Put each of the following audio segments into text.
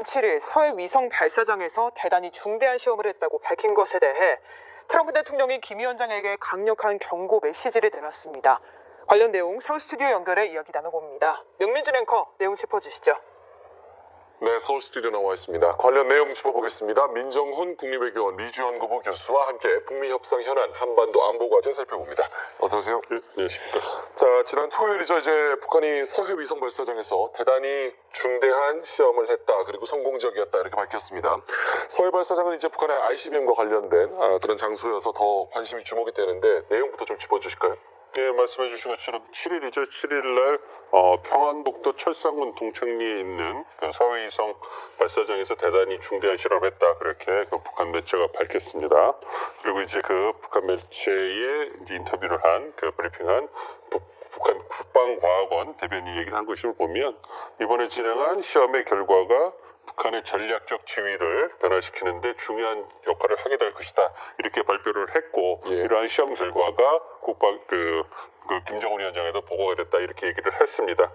지난 7일 서해 위성 발사장에서 대단히 중대한 시험을 했다고 밝힌 것에 대해 트럼프 대통령이 김 위원장에게 강력한 경고 메시지를 내놨습니다. 관련 내용 서울 스튜디오 연결해 이야기 나눠봅니다. 명민준 앵커 내용 짚어주시죠. 네, 서울 스튜디오 나와 있습니다. 관련 내용 짚어보겠습니다. 민정훈 국립외교원 리주연구부 교수와 함께 북미 협상 현안 한반도 안보 과제 살펴봅니다. 어서 오세요. 네, 안녕하십니까. 자, 지난 토요일이죠. 이제 북한이 서해 위성 발사장에서 대단히 중대한 시험을 했다. 그리고 성공적이었다. 이렇게 밝혔습니다. 서해 발사장은 이제 북한의 ICBM과 관련된 아, 그런 장소여서 더 관심이 주목이 되는데 내용부터 좀 짚어주실까요? 네, 말씀해 주신 것처럼 7일이죠. 7일날 어, 평안북도 철산군 동창리에 있는 그 서해위성 발사장에서 대단히 중대한 실험을 했다. 그렇게 그 북한 매체가 밝혔습니다. 그리고 이제 그 북한 매체에 이제 인터뷰를 한 그 브리핑한 북, 북한 국방과학원 대변인 얘기를 한 것을 보면 이번에 진행한 시험의 결과가 북한의 전략적 지위를 변화시키는데 중요한 역할을 하게 될 것이다 이렇게 발표를 했고 예. 이러한 시험 결과가 국방 그, 그 김정은 위원장에도 보고가 됐다 이렇게 얘기를 했습니다.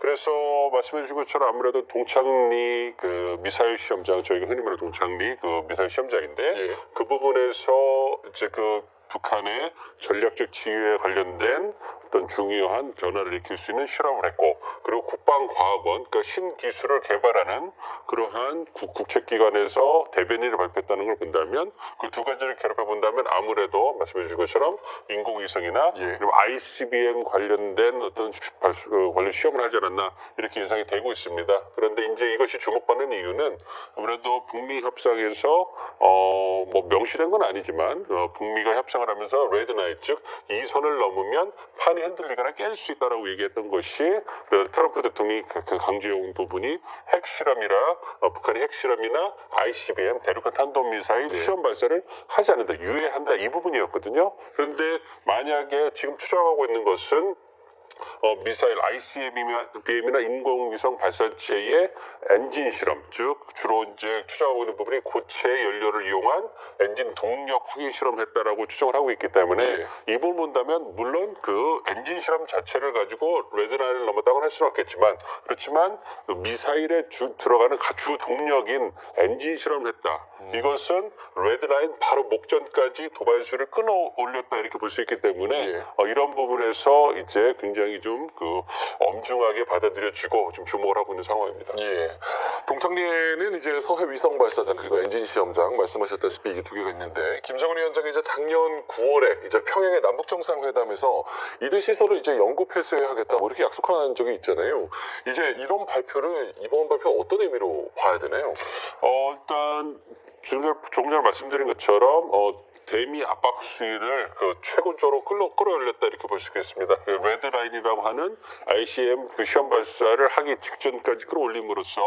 그래서 말씀해 주신 것처럼 아무래도 동창리 그 미사일 시험장 저희가 흔히 말하는 동창리 그 미사일 시험장인데 예. 그 부분에서 이제 그 북한의 전략적 지위에 관련된 어떤 중요한 변화를 일으킬 수 있는 실험을 했고 그리고 국방과학원 그러니까 신기술을 개발하는 그러한 국, 국책기관에서 대변인을 발표했다는 걸 본다면 그 두 가지를 결합해 본다면 아무래도 말씀해 주신 것처럼 인공위성이나 예. ICBM 관련된 어떤 시- 발수- 그 관련 시험을 하지 않았나 이렇게 예상이 되고 있습니다. 그런데 이제 이것이 주목받는 이유는 아무래도 북미 협상에서 어 뭐 명시된 건 아니지만 어, 북미가 협상 을 하면서 레드나이트 즉이 선을 넘으면 판이 흔들리거나 깰 수 있다라고 얘기했던 것이 그 트럼프 대통령이 강조해온 부분이 핵실험이라 어, 북한이 핵실험이나 ICBM 대륙간 탄도미사일 네. 시험 발사를 하지 않는다 유예한다 이 부분이었거든요. 그런데 만약에 지금 추정하고 있는 것은 어, 미사일 ICBM이나 인공위성 발사체의 엔진 실험, 즉 주로 이제 추정하고 있는 부분이 고체 연료를 이용한 엔진 동력 확인 실험했다라고 추정을 하고 있기 때문에 네. 이 부분 본다면 물론 그 엔진 실험 자체를 가지고 레드라인을 넘었다고는 할 수는 없겠지만 그렇지만 그 미사일에 주, 들어가는 가- 주 동력인 엔진 실험을 했다. 이것은 레드라인 바로 목전까지 도발수를 끊어 올렸다 이렇게 볼 수 있기 때문에 예. 어, 이런 부분에서 이제 굉장히 좀 그 엄중하게 받아들여지고 좀 주목을 하고 있는 상황입니다. 예. 동창리에는 이제 서해 위성 발사장 그리고 엔진 시험장 말씀하셨다시피 이게 두 개가 있는데 김정은 위원장이 이제 작년 9월에 이제 평양의 남북 정상회담에서 이들 시설을 이제 영구 폐쇄하겠다 뭐 이렇게 약속한 적이 있잖아요. 이제 이런 발표를 이번 발표 어떤 의미로 봐야 되나요? 어, 일단 조금 전- 조금 전에 말씀드린 것처럼 어, 대미 압박 수위를 그 최고조로 끌어 끌어올렸다 이렇게 볼 수 있겠습니다. 그 레드라인이라고 하는 ICM 그 시험 발사를 하기 직전까지 끌어올림으로써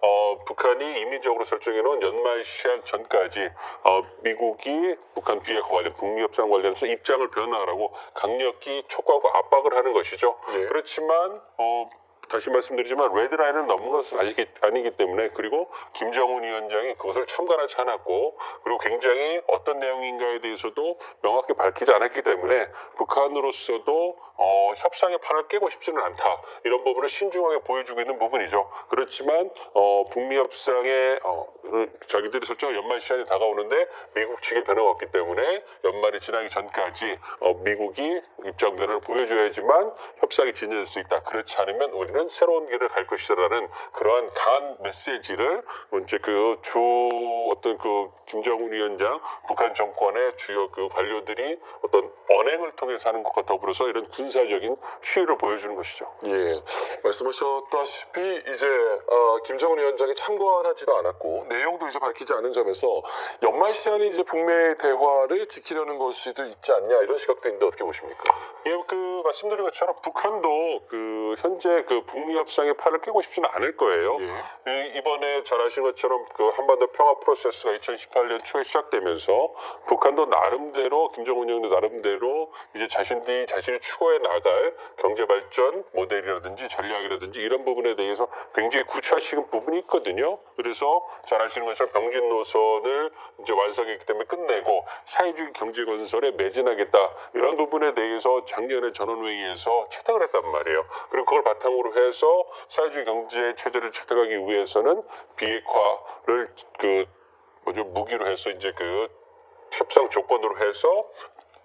어, 북한이 임의적으로 설정해놓은 연말 시한 전까지 어, 미국이 북한 비핵화 관련 북미 협상 관련해서 입장을 변화하라고 강력히 촉구하고 압박을 하는 것이죠. 예. 그렇지만 어, 다시 말씀드리지만 레드라인을 넘은 것은 아니기, 아니기 때문에 그리고 김정은 위원장이 그것을 참관하지 않았고 그리고 굉장히 어떤 내용인가에 대해서도 명확히 밝히지 않았기 때문에 북한으로서도 어, 협상의 판을 깨고 싶지는 않다 이런 부분을 신중하게 보여주고 있는 부분이죠. 그렇지만 어, 북미 협상에 어, 그 자기들이 설정한 연말 시한이 다가오는데 미국 측의 변화가 없기 때문에 연말이 지나기 전까지 어, 미국이 입장 변화를 보여줘야지만 협상이 진전될 수 있다. 그렇지 않으면 우리는 새로운 길을 갈 것이다라는 그러한 강한 메시지를 이제 그 주 어떤 그 김정은 위원장 북한 정권의 주요 그 관료들이 어떤 언행을 통해서 하는 것과 더불어서 이런 군사적인 시위를 보여주는 것이죠. 예, 말씀하셨다시피 이제 어, 김정은 위원장이 참관하지도 않았고 내용도 이제 밝히지 않은 점에서 연말 시한이 이제 북미의 대화를 지키려는 것이도 있지 않냐 이런 시각도 있는데 어떻게 보십니까? 예, 그 말씀드린 것처럼 북한도 그 현재 그 북미 협상의 팔을 깨고 싶지는 않을 거예요. 예. 이- 이번에 잘 아시는 것처럼 그 한반도 평화 프로세스가 2018년 초에 시작되면서 북한도 나름대로 김정은 형도 나름대로 나름대로 이제 자신들이 자신이 추구해 나갈 경제 발전 모델이라든지 전략이라든지 이런 부분에 대해서 굉장히 구체화시킨 부분이 있거든요. 그래서 잘 아시는 것처럼 병진 노선을 이제 완성했기 때문에 끝내고 사회주의 경제 건설에 매진하겠다 이런 부분에 대해서 작년에 전원회의에서 채택을 했단 말이에요. 그리고 그걸 바탕으로 해서 사회주의 경제 체제를 채택하기 위해서는 비핵화를 그 뭐죠? 무기로 해서 이제 그 협상 조건으로 해서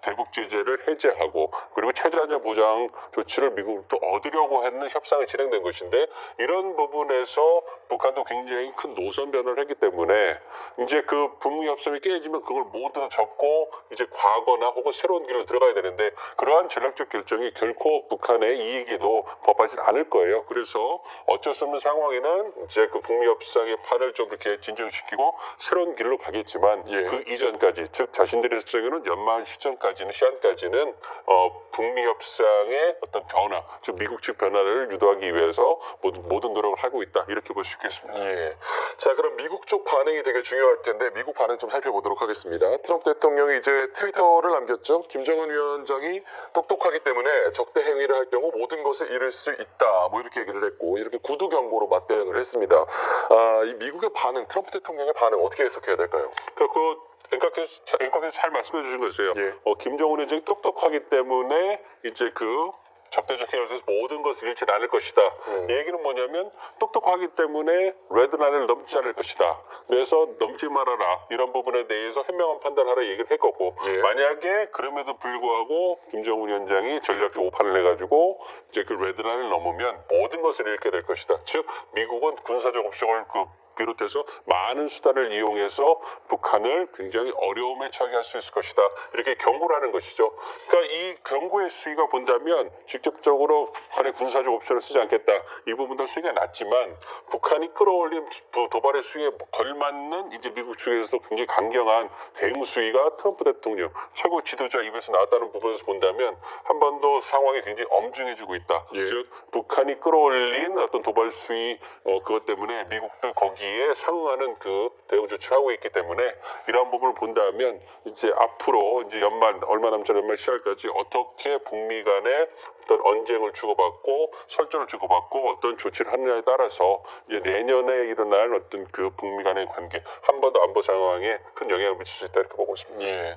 대북 제재를 해제하고 그리고 최저한자 보장 조치를 미국으로부터 얻으려고 하는 협상이 진행된 것인데 이런 부분에서 북한도 굉장히 큰 노선 변화를 했기 때문에 이제 그 북미 협상이 깨지면 그걸 모두 접고 이제 과거나 혹은 새로운 길로 들어가야 되는데 그러한 전략적 결정이 결코 북한의 이익에도 법하지 않을 거예요. 그래서 어쩔 수 없는 상황에는 이제 그 북미 협상의 판을 좀 이렇게 진정시키고 새로운 길로 가겠지만 예. 그 이전까지 즉 자신들의 설정에는 연말 시점까지 는 시한까지는 어, 북미 협상의 어떤 변화, 즉 미국 측 변화를 유도하기 위해서 모든, 모든 노력을 하고 있다 이렇게 볼 수 있겠습니다. 예. 자, 그럼 미국 쪽 반응이 되게 중요할 텐데 미국 반응 좀 살펴보도록 하겠습니다. 트럼프 대통령이 이제 트위터를 남겼죠. 김정은 위원장이 똑똑하기 때문에 적대 행위를 할 경우 모든 것을 잃을 수 있다. 뭐 이렇게 얘기를 했고 이렇게 구두 경고로 맞대응을 했습니다. 아, 이 미국의 반응, 트럼프 대통령의 반응 어떻게 해석해야 될까요? 그러니까 그 앵커께서, 잘- 앵커께서 잘 말씀해 주신 거예요. 예. 어, 김정은 위원장이 똑똑하기 때문에 이제 그 적대적 해서 모든 것을 잃지 않을 것이다. 음. 이 얘기는 뭐냐면 똑똑하기 때문에 레드라인을 넘지 않을 것이다. 그래서 넘지 말아라. 이런 부분에 대해서 현명한 판단하라 얘기를 했고 예. 만약에 그럼에도 불구하고 김정은 위원장이 전략적 오판을 해가지고 이제 그 레드라인을 넘으면 모든 것을 잃게 될 것이다. 즉 미국은 군사적 옵션을 그 비롯해서 많은 수단을 이용해서 북한을 굉장히 어려움에 처하게 할수 있을 것이다. 이렇게 경고를 하는 것이죠. 그러니까 이 경고의 수위가 본다면 직접적으로 북한의 군사적 옵션을 쓰지 않겠다. 이 부분도 수위가 낮지만 북한이 끌어올린 부- 도발의 수위에 걸맞는 이제 미국 측에서도 굉장히 강경한 대응 수위가 트럼프 대통령 최고 지도자 입에서 나왔다는 부분에서 본다면 한반도 상황이 굉장히 엄중해지고 있다. 예. 즉 북한이 끌어올린 어떤 도발 수위 어, 그것 때문에 미국도 거기 에 상응하는 그 대응 조치를 하고 있기 때문에 이러한 부분을 본다면 이제 앞으로 이제 연말 얼마 남지 않은 연말 시할까지 어떻게 북미 간에 어떤 언쟁을 주고받고 설전을 주고받고 어떤 조치를 하느냐에 따라서 이제 내년에 일어날 어떤 그 북미 간의 관계 한반도 안보 상황에 큰 영향을 미칠 수 있다 이렇게 보고 있습니다. 예.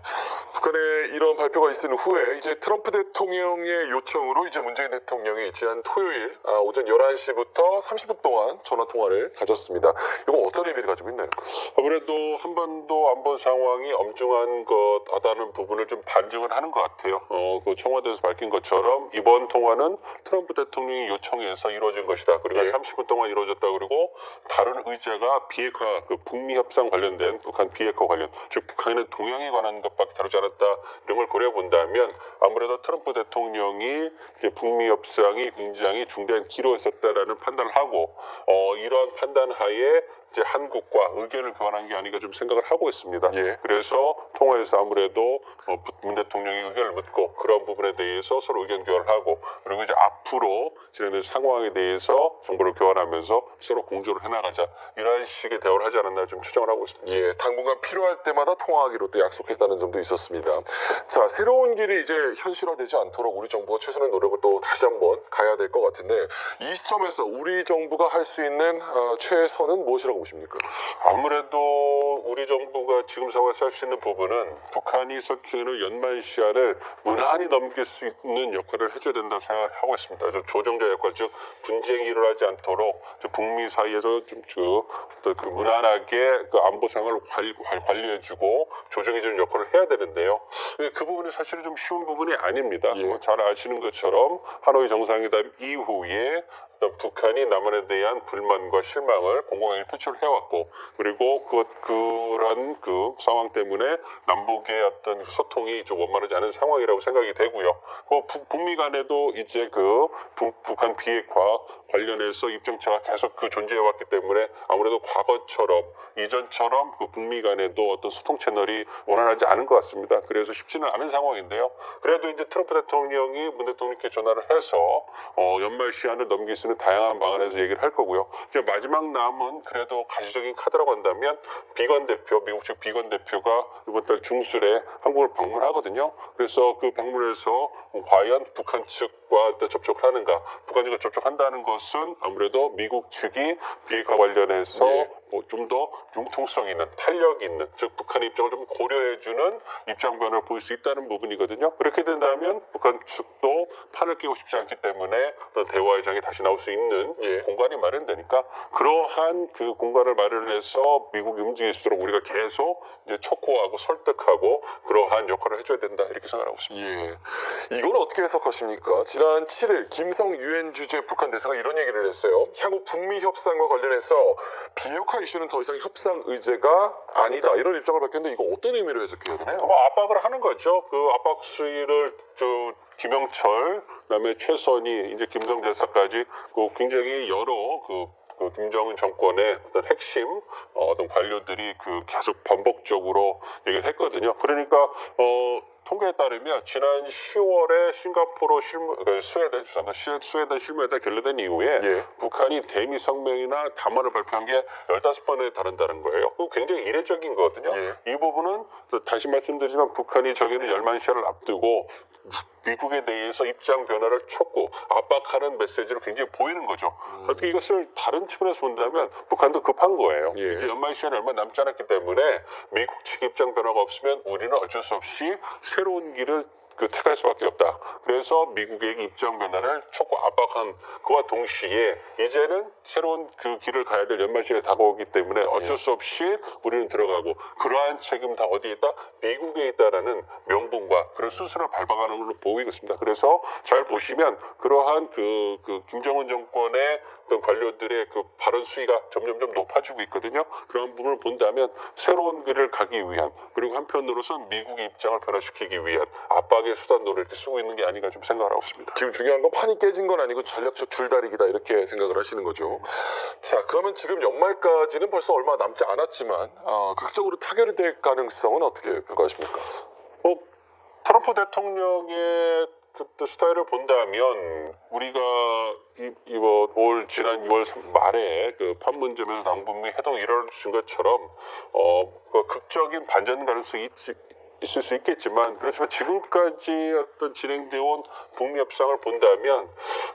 북한의 이런 발표가 있은 후에 이제 트럼프 대통령의 요청으로 이제 문재인 대통령이 지난 토요일 아, 오전 11시부터 30분 동안 전화 통화를 가졌습니다. 이거 어떤 의미를 가지고 있나요? 아무래도 한반도 안보 상황이 엄중한 것하다는 부분을 좀 반증을 하는 것 같아요. 어, 그 청와대에서 밝힌 것처럼 이번 통화는 트럼프 대통령이 요청해서 이루어진 것이다. 그리고 예. 30분 동안 이루어졌다. 그리고 다른 의제가 비핵화, 그 북미 협상 관련된 북한 비핵화 관련, 즉 북한의 동향에 관한 것밖에 다루지 않았다. 이런 걸 고려해 본다면 아무래도 트럼프 대통령이 이제 북미 협상이 굉장히 중대한 기로였었다라는 판단을 하고 어, 이러한 판단 하에 이제 한국과 의견을 교환한 게 아닌가 좀 생각을 하고 있습니다. 예. 그래서 통화에서 아무래도 어, 부- 문 대통령의 의견을 묻고 그런 부분에 대해서 서로 의견 교환을 하고 그리고 이제 앞으로 진행될 상황에 대해서 정보를 교환하면서 서로 공조를 해나가자 이런 식의 대화를 하지 않았나 좀 추정을 하고 있습니다. 예, 당분간 필요할 때마다 통화하기로 또 약속했다는 점도 있었습니다. 자, 새로운 길이 이제 현실화되지 않도록 우리 정부가 최선의 노력을 또 다시 한번 가야 될 것 같은데 이 시점에서 우리 정부가 할 수 있는 어, 최선은 무엇이라고 보십니까? 아무래도 우리 정부가 지금 상황에서 할 수 있는 부분은 북한이 설치하는 연말 시한을 무난히 넘길 수 있는 역할을 해줘야 된다고 생각하고 있습니다. 저 조정자 역할, 즉 분쟁이 일어나지 않도록 저 북미 사이에서 좀그 무난하게 그 안보 상황을 관리, 관리해주고 조정해주는 역할을 해야 되는데요. 근데 그 부분이 사실은 좀 쉬운 부분이 아닙니다. 예. 뭐잘 아시는 것처럼 하노이 정상회담 이후에 북한이 남한에 대한 불만과 실망을 공공연히 표출을 해왔고 그리고 그 그런 그 상황 때문에 남북의 어떤 소통이 좀 원만하지 않은 상황이라고 생각이 되고요. 그 북- 북미 간에도 이제 그 북, 북한 비핵화 관련해서 입장차가 계속 그 존재해 왔기 때문에 아무래도 과거처럼 이전처럼 그 북미 간에도 어떤 소통 채널이 원활하지 않은 것 같습니다. 그래서 쉽지는 않은 상황인데요. 그래도 이제 트럼프 대통령이 문 대통령께 전화를 해서 어, 연말 시한을 넘길 수 있는 다양한 방안에서 얘기를 할 거고요. 이제 마지막 남은 그래도 가시적인 카드라고 한다면 비건 대표, 미국 측 비건 대표가 이번 달 중순에 한국을 방문하거든요. 그래서 그 방문에서 과연 북한 측 과또 접촉을 하는가, 북한 측과 접촉한다는 것은 아무래도 미국 측이 비핵화 관련해서 예. 뭐좀더 융통성 있는 탄력 있는 즉 북한의 입장을 좀 고려해주는 입장 변화를 보일 수 있다는 부분이거든요. 그렇게 된다면 북한 측도 판을 끼고 싶지 않기 때문에 대화의 장이 다시 나올 수 있는 예. 공간이 마련되니까 그러한 그 공간을 마련해서 미국이 움직일 수 있도록 우리가 계속 이제 촉구하고 설득하고 그러한 역할을 해줘야 된다 이렇게 생각하고 있습니다. 예. 이건 어떻게 해석하십니까? 지난 7일 김성 유엔 주재 북한 대사가 이런 얘기를 했어요. 향후 북미 협상과 관련해서 비핵화 이슈는 더 이상 협상 의제가 아니다. 이런 입장을 밝혔는데 이거 어떤 의미로 해석해야 되나요? 뭐 압박을 하는 거죠. 그 압박 수위를 저 김영철, 그다음에 최선희, 이제 김성 대사까지 그 굉장히 여러 그, 그 김정은 정권의 어떤 핵심 어, 어떤 관료들이 그 계속 반복적으로 얘기를 했거든요. 그러니까 어. 통계에 따르면 지난 10월에 싱가포르 실무, 그 스웨덴. 시- 스웨덴 실무회담 결례된 이후에 예. 북한이 대미 성명이나 담화를 발표한 게 15번에 달한다는 거예요. 그거 굉장히 이례적인 거거든요. 예. 이 부분은 또 다시 말씀드리지만 북한이 저기는 열만 시간을 앞두고 미국에 대해서 입장 변화를 촉구, 압박하는 메시지로 굉장히 보이는 거죠. 음. 어떻게 이것을 다른 측면에서 본다면 북한도 급한 거예요. 예. 이제 연말 시간이 얼마 남지 않았기 때문에 미국 측 입장 변화가 없으면 우리는 어쩔 수 없이 새로운 길을 그 택할 수밖에 없다. 그래서 미국의 입장 변화를 촉구 압박한 그와 동시에 이제는 새로운 그 길을 가야 될 연말 시간이 다가오기 때문에 어쩔 수 없이 우리는 들어가고 그러한 책임 다 어디에 있다? 미국에 있다라는 명분과 그런 수순을 밟아가는 걸로 보이고 있습니다. 그래서 잘 보시면 그러한 그, 그 김정은 정권의 어떤 관료들의 그 발언 수위가 점점점 높아지고 있거든요. 그런 부분을 본다면 새로운 길을 가기 위한 그리고 한편으로서는 미국의 입장을 변화시키기 위한 압박 의 수단으로 이렇게 쓰고 있는 게 아닌가 좀 생각을 하고 있습니다. 지금 중요한 건 판이 깨진 건 아니고 전략적 줄다리기다 이렇게 생각을 하시는 거죠. 자, 그러면 지금 연말까지는 벌써 얼마 남지 않았지만 어, 극적으로 타결이 될 가능성은 어떻게 평가하십니까? 뭐 트럼프 대통령의 그때 스타일을 본다면 우리가 이, 이번 올 지난 6월 말에 그 판문점에서 남북미 해동 이뤄진 것처럼 어, 그 극적인 반전 가능성이 있지, 있을 수 있겠지만 그렇지만 지금까지 어떤 진행되어 온 북미 협상을 본다면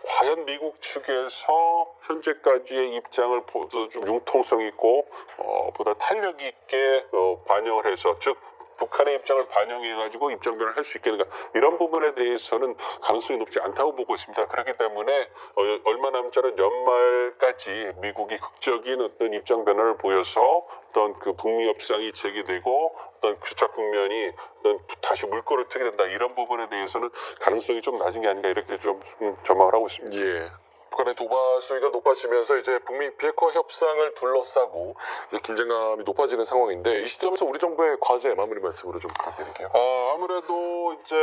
과연 미국 측에서 현재까지의 입장을 보다 좀 융통성 있고 어, 보다 탄력 있게 어, 반영을 해서 즉 북한의 입장을 반영해 가지고 입장 변화를 할수 있겠는가 이런 부분에 대해서는 가능성이 높지 않다고 보고 있습니다. 그렇기 때문에 어, 얼마 남지 않은 연말까지 미국이 극적인 어떤 입장 변화를 보여서 어떤 그 북미 협상이 재개되고 어떤 교착 국면이 어떤 다시 물꼬를 트게 된다 이런 부분에 대해서는 가능성이 좀 낮은 게 아닌가 이렇게 좀 음, 전망을 하고 있습니다. 예. 북한의 도발 수위가 높아지면서 이제 북미 비핵화 협상을 둘러싸고 이제 긴장감이 높아지는 상황인데 이 시점에서 우리 정부의 과제 마무리 말씀으로 좀 부탁드릴게요. 어, 아무래도 이제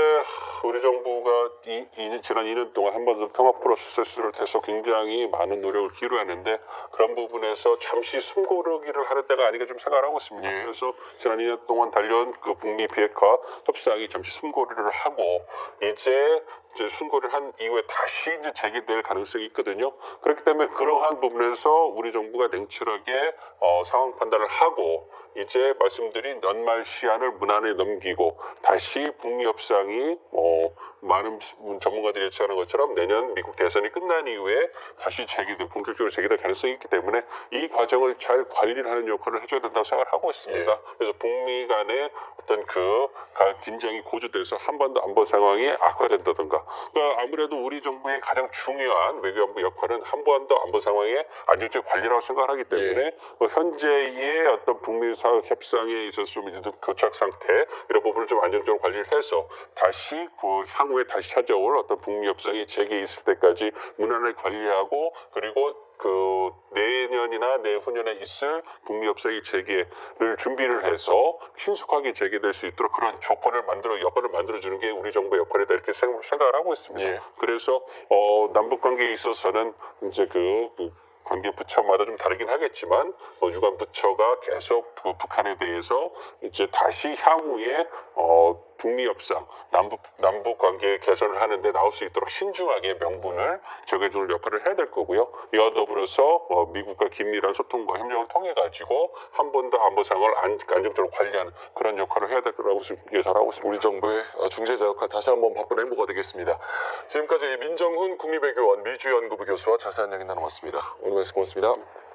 우리 정부가 이, 이 지난 2년 동안 한 번도 평화 프로세스를 해서 굉장히 많은 노력을 기울였는데 그런 부분에서 잠시 숨고르기를 하는 때가 아닌가 좀 생각을 하고 있습니다. 예. 그래서 지난 2년 동안 달려온 그 북미 비핵화 협상이 잠시 숨고르기를 하고 이제 이제 숨고를 한 이후에 다시 이제 재개될 가능성이 있거든요. 그렇기 때문에 그러한 부분에서 우리 정부가 냉철하게 어, 상황 판단을 하고 이제 말씀드린 연말 시한을 무난히 넘기고 다시 북미 협상이 어, 많은 전문가들이 예측하는 것처럼 내년 미국 대선이 끝난 이후에 다시 재개될 본격적으로 재개될 가능성이 있기 때문에 이 과정을 잘 관리를 하는 역할을 해줘야 된다고 생각을 하고 있습니다. 그래서 북미 간의 어떤 그 가- 긴장이 고조돼서 한 번도 안보 상황이 악화된다든가. 그러니까 아무래도 우리 정부의 가장 중요한 외교안보 역할은 한 번도 안보 상황의 안정적 관리라고 생각을 하기 때문에 뭐 현재의 어떤 북미 사회 협상에 있어서 좀 교착 상태 이런 부분을 좀 안정적으로 관리를 해서 다시 그 향 후에 다시 찾아올 어떤 북미 협상이 재개 있을 때까지 무난하게 관리하고 그리고 그 내년이나 내후년에 있을 북미 협상의 재개를 준비를 해서 신속하게 재개될 수 있도록 그런 조건을 만들어 여건을 만들어 주는 게 우리 정부의 역할이다 이렇게 생- 생각을 하고 있습니다. 예. 그래서 어, 남북 관계에 있어서는 이제 그, 그 관계 부처마다 좀 다르긴 하겠지만 어, 유관 부처가 계속 그 북한에 대해서 이제 다시 향후에 어, 북미 협상, 남북 남북 관계 개선을 하는데 나올 수 있도록 신중하게 명분을 정해주는 역할을 해야 될 거고요. 이와 더불어서 어, 미국과 긴밀한 소통과 협력을 통해 가지고 한 번 더 안보 상황을 안, 안정적으로 관리하는 그런 역할을 해야 될 거라고 예상하고 있습니다. 우리 정부의 어, 중재자 역할 다시 한번 바쁜 행보가 되겠습니다. 지금까지 민정훈 국립외교원 미주연구부 교수와 자세한 이야기 나눠봤습니다. 오늘 말씀 고맙습니다.